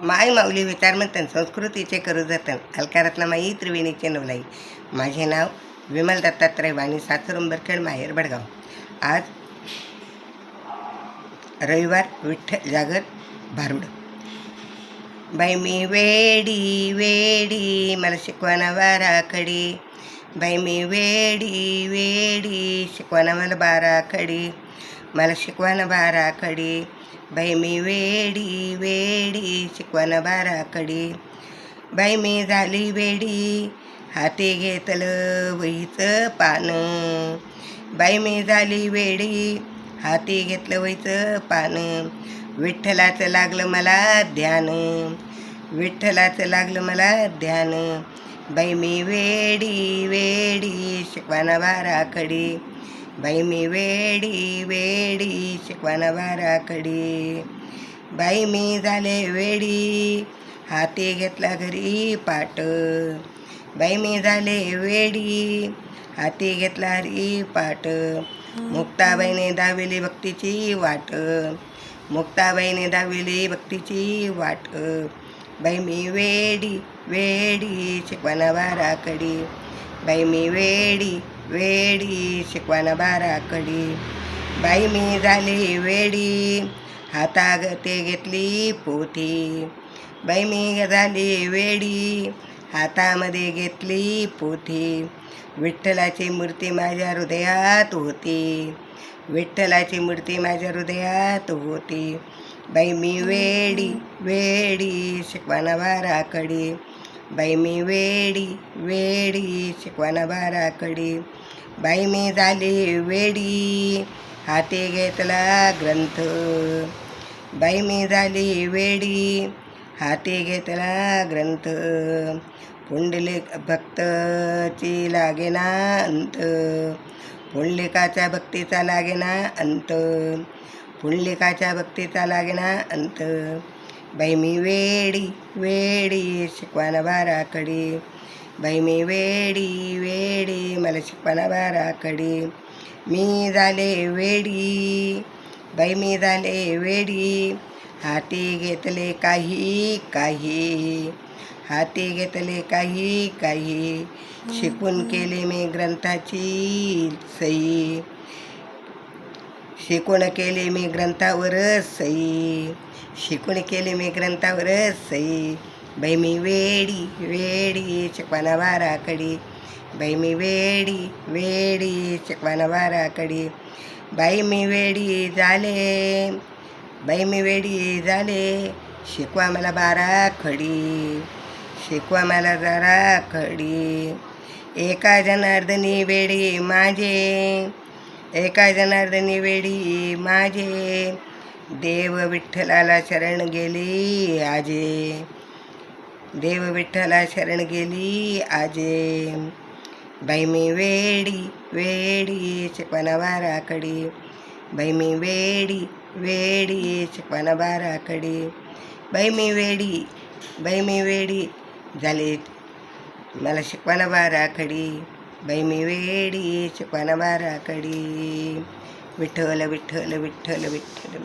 माय माऊली विचारमंथन संस्कृतीचे करू जतन अलकारत्नामाई त्रिवेणीचे नवलाई. माझे नाव विमल दत्तात्रय वाणी सासर उंबरखेड माहेर बडगाव. आज रविवार विठ्ठल जागर भारुड. बाई मी वेडी वेडी मला शिकवाना बाराखडी. बाई मी वेडी वेडी शिकवाना मला बाराखडी. मला शिकवाना बाराखडी. बाई मी वेडी वेडी शिकवण बाराखडी. बाई मी झाली वेडी हाती घेतलं वहीचं पानं. बाई मी झाली वेडी हाती घेतलं वहीचं पानं. विठ्ठलाचं लागलं मला ध्यान. विठ्ठलाचं लागलं मला ध्यान. बाई मी वेडी वेडी शिकवाना बाराखडी. बाई मी वेडी वेडी शिकवाना बाराखडी बाई मी झाले वेडी हाती घेतला घरी पाट बाई मी झाले वेडी हाती घेतला हरी पाट मुक्ताबाईने दाविली भक्तीची वाट मुक्ताबाईने दाविली भक्तीची वाट बाई मी वेडी वेडी शिकवाना बाराखडी बाई मी वेडी वेडी शिकवाना बाराकडी बाई मी झाली वेडी हातागते घेतली पोथी. बाई मी झाली वेडी हातामध्ये घेतली पोथी. विठ्ठलाची मूर्ती माझ्या हृदयात होती. विठ्ठलाची मूर्ती माझ्या हृदयात होती. बाई मी वेडी वेडी शिकवाना बाराकडी बाई मी वेडी वेडी शिकवाना बाराकडी बाई मी झाली वेडी. हाती घेतला ग्रंथ. बाई मी झाली वेडी. हाती घेतला ग्रंथ. पुंडलिक भक्तची लागेना अंत. पुंडलिकाच्या भक्तीचा लागेना अंत. पुंडलिकाच्या भक्तीचा लागेना अंत. बाई मी वेडी वेडी शिकवाना बाराखडी. बाई मी वेडी वेडी मला शिकवाना मी झाले वेडी बाई मी झाले वेडी. हाती घेतले काही काही. हाती घेतले काही काही. शिकून केले मी ग्रंथाची सई शिकून केले मी ग्रंथावरच सई शिकून केले मी ग्रंथावरच सई बाई मी वेडी वेडी शिकवाना बाराखडी. बाई मी वेडी वेडी शिकवाना वाराकडी बाई मी वेडी झाले बाई मी वेडी झाले शिकवा मला बारा खडी शिकवा मला जरा खडी एका जनार्दनी वेडी माझे एका जनार्दनी वेडी माझे. देव विठ्ठलाला शरण गेली आजे. देव विठ्ठला शरण गेली आजे. बाई मी वेडी वेडी शिकवाना बाराखडी बाई मी वेडी वेडी शिकवाना बाराखडी बाई मी वेडी बाई मी वेडी झाले मला शिकवाना बाराखडी. बाई मी वेडी शिकवाना विठ्ठल विठ्ठल विठ्ठल विठ्ठल.